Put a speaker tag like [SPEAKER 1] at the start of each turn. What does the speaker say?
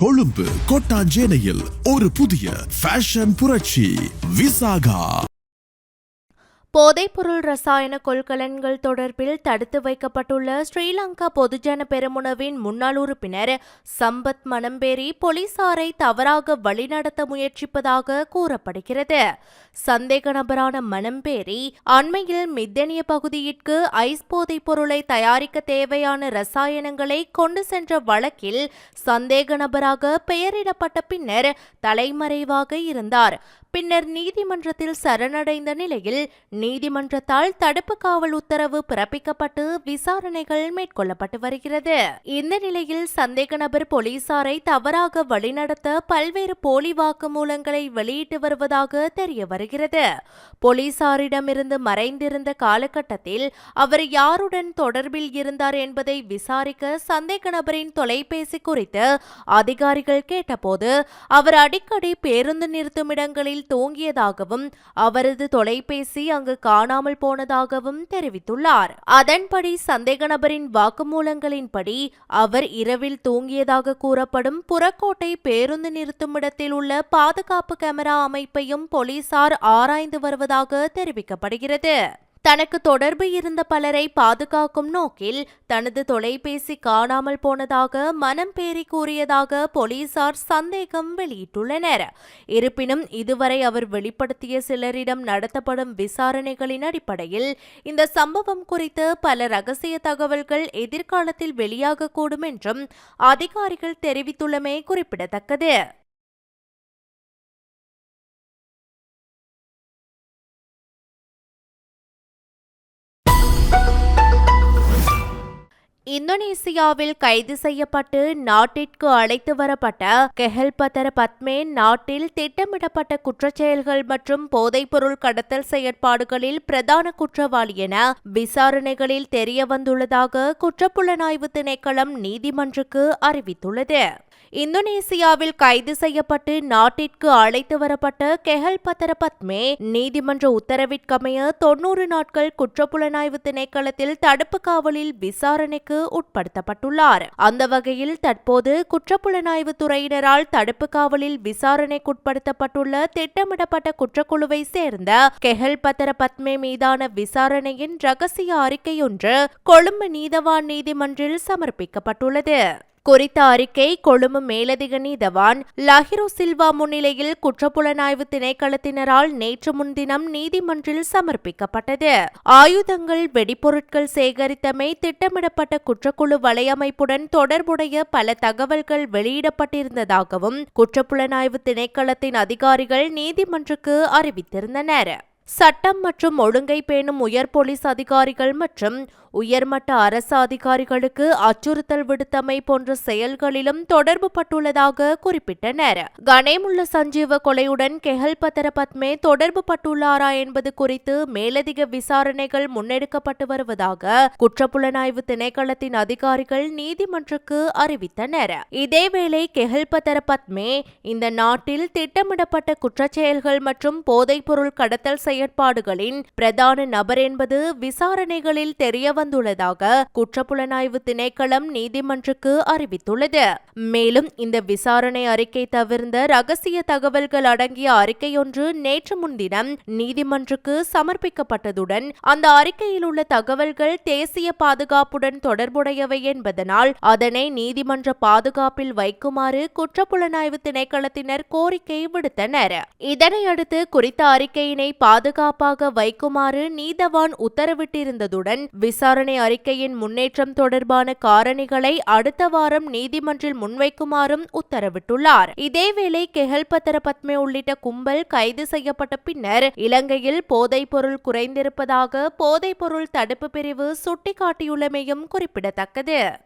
[SPEAKER 1] கொழும்பு கொட்டாஞ்சேனையில் ஒரு புதிய ஃபேஷன் புரட்சி விசாகா.
[SPEAKER 2] போதைப்பொருள் ரசாயன கொள்கலன்கள் தொடர்பில் தடுத்து வைக்கப்பட்டுள்ள ஸ்ரீலங்கா பொதுஜன பெருமுனவின் முன்னாள் உறுப்பினர் சம்பத் மணம்பேரி போலீசாரை தவறாக வழிநடத்த முயற்சிப்பதாக கூறப்படுகிறது. சந்தேக நபரான மணம்பேரி அண்மையில் மித்தனிய பகுதியிற்கு ஐஸ் போதைப் பொருளை தயாரிக்க தேவையான ரசாயனங்களை கொண்டு சென்ற வழக்கில் சந்தேக நபராக பெயரிடப்பட்ட பின்னர் தலைமறைவாக இருந்தார். பின்னர் நீதிமன்றத்தில் சரணடைந்த நிலையில் நீதிமன்றத்தால் தடுப்பு காவல் உத்தரவு பிறப்பிக்கப்பட்டு விசாரணைகள் மேற்கொள்ளப்பட்டு வருகிறது. இந்த நிலையில் சந்தேக நபர் போலீசாரை தவறாக வழிநடத்த பல்வேறு போலி வாக்குமூலங்களை வெளியிட்டு வருவதாக தெரிய வருகிறது. போலீசாரிடமிருந்து மறைந்திருந்த காலகட்டத்தில் அவர் யாருடன் தொடர்பில் இருந்தார் என்பதை விசாரிக்க சந்தேக நபரின் தொலைபேசி குறித்து அதிகாரிகள் கேட்டபோது அவர் அடிக்கடி பேருந்து நிறுத்துமிடங்களில் தூங்கியதாகவும் அவரது தொலைபேசி அங்கு காணாமல் போனதாகவும் தெரிவித்துள்ளார். அதன்படி சந்தேக நபரின் வாக்குமூலங்களின்படி அவர் இரவில் தூங்கியதாக கூறப்படும் புறக்கோட்டை பேருந்து நிறுத்துமிடத்தில் உள்ள பாதுகாப்பு கேமரா அமைப்பையும் போலீசார் ஆராய்ந்து வருவதாக தெரிவிக்கப்படுகிறது. தனக்கு தொடர்பு இருந்த பலரை பாதுகாக்கும் நோக்கில் தனது தொலைபேசி காணாமல் போனதாக மனம் பேரி கூறியதாக போலீசார் சந்தேகம் வெளியிட்டுள்ளனர். இருப்பினும் இதுவரை அவர் வெளிப்படுத்திய சிலரிடம் நடத்தப்படும் விசாரணைகளின் அடிப்படையில் இந்த சம்பவம் குறித்து பல ரகசிய தகவல்கள் எதிர்காலத்தில் வெளியாகக்கூடும் என்றும் அதிகாரிகள் தெரிவித்துள்ளமை குறிப்பிடத்தக்கது. இந்தோனேசியாவில் கைது செய்யப்பட்டு நாட்டிற்கு அழைத்து வரப்பட்ட கெஹல்பத்தர பத்மே நாட்டில் திட்டமிடப்பட்ட குற்றச்செயல்கள் மற்றும் போதைப்பொருள் கடத்தல் செயற்பாடுகளில் பிரதான குற்றவாளி என விசாரணைகளில் தெரியவந்துள்ளதாக குற்றப்புலனாய்வு திணைக்களம் நீதிமன்றுக்கு அறிவித்துள்ளது. இந்தோனேசியாவில் கைது செய்யப்பட்டு நாட்டிற்கு அழைத்து வரப்பட்ட கெஹல் பத்தர பத்மே நீதிமன்ற உத்தரவிற்கமைய தொன்னூறு நாட்கள் குற்றப்புலனாய்வு திணைக்களத்தில் தடுப்பு காவலில் விசாரணைக்கு உட்படுத்தப்பட்டுள்ளார். அந்த வகையில் தற்போது குற்றப்புலனாய்வு துறையினரால் தடுப்பு காவலில் விசாரணைக்குட்படுத்தப்பட்டுள்ள திட்டமிடப்பட்ட குற்றக்குழுவை சேர்ந்த கெஹல் பத்தர பத்மே மீதான விசாரணையின் ரகசிய அறிக்கையொன்று கொழும்பு நீதவான் நீதிமன்றில் சமர்ப்பிக்கப்பட்டுள்ளது. குறித்த அறிக்கை கொழும்பு மேலதிக நீதவான் லஹிரோ சில்வா முன்னிலையில் குற்றப்புலனாய்வு திணைக்களத்தினரால் நேற்று முன்தினம் நீதிமன்றில் சமர்ப்பிக்கப்பட்டது. ஆயுதங்கள் வெடிப்பொருட்கள் சேகரித்தமை திட்டமிடப்பட்ட குற்றக்குழு வலையமைப்புடன் தொடர்புடைய பல தகவல்கள் வெளியிடப்பட்டிருந்ததாகவும் குற்றப்புலனாய்வு திணைக்களத்தின் அதிகாரிகள் நீதிமன்றுக்கு அறிவித்திருந்தனர். சட்டம் மற்றும் ஒழுங்கை பேணும் உயர் போலீஸ் அதிகாரிகள் மற்றும் உயர்மட்ட அரசு அதிகாரிகளுக்கு அச்சுறுத்தல் விடுத்தமை போன்ற செயல்களிலும் தொடர்பு பட்டுள்ளதாக குறிப்பிட்டனர். கணேமுள்ள சஞ்சீவ கொலையுடன் கெஹல் பத்தர பத்மே தொடர்பு பட்டுள்ளாரா என்பது குறித்து மேலதிக விசாரணைகள் முன்னெடுக்கப்பட்டு வருவதாக குற்றப்புலனாய்வு திணைக்களத்தின் அதிகாரிகள் நீதிமன்றுக்கு அறிவித்தனர். இதேவேளை கெஹல் பத்தர பத்மே இந்த நாட்டில் திட்டமிடப்பட்ட குற்றச்செயல்கள் மற்றும் போதைப்பொருள் கடத்தல் செயற்பாடுகளின் பிரதான நபர் என்பது விசாரணைகளில் தெரிய வந்துள்ளதாக குற்றப்புலனாய்வு திணைக்களம் நீதிமன்றுக்கு அறிவித்துள்ளது. மேலும் இந்த விசாரணை அறிக்கை தவிர்ந்த ரகசிய தகவல்கள் அடங்கிய அறிக்கையொன்று நேற்று முன்தினம் நீதிமன்றுக்கு சமர்ப்பிக்கப்பட்டதுடன் அந்த அறிக்கையில் உள்ள தகவல்கள் தேசிய பாதுகாப்புடன் தொடர்புடையவை என்பதனால் அதனை நீதிமன்ற பாதுகாப்பில் வைக்குமாறு குற்றப்புலனாய்வு திணைக்களத்தினர் கோரிக்கை விடுத்தனர். இதனையடுத்து குறித்த அறிக்கையினை பாதுகாப்பாக வைக்குமாறு நீதவான் உத்தரவிட்டிருந்ததுடன் விசாரணை அறிக்கையின் முன்னேற்றம் தொடர்பான காரணிகளை அடுத்த வாரம் நீதிமன்றில் முன்வைக்குமாறும் உத்தரவிட்டுள்ளார். இதேவேளை கெஹல் பத்திர பத்மே உள்ளிட்ட கும்பல் கைது செய்யப்பட்ட பின்னர் இலங்கையில் போதைப் பொருள் குறைந்திருப்பதாக போதைப் பொருள் தடுப்பு பிரிவு சுட்டிக்காட்டியுள்ளமையும் குறிப்பிடத்தக்கது.